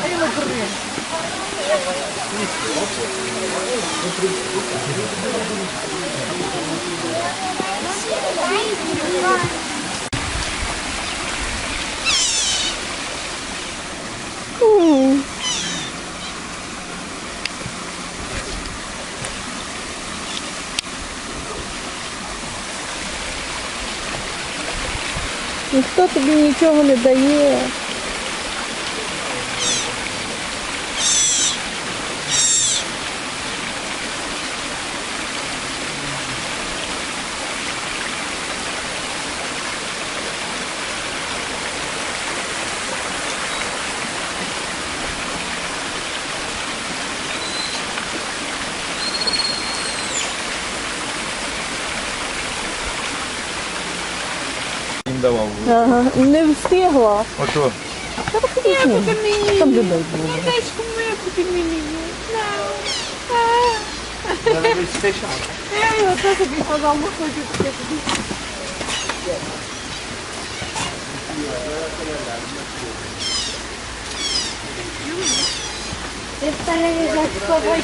Aí eu vou correr. Não Ніхто тобі нічого не дає. Давав. Ага. Не встигла. Ото. Там людей було. Я його теж собі казав, ми хочу таке тобі. Ти телевізор сховай.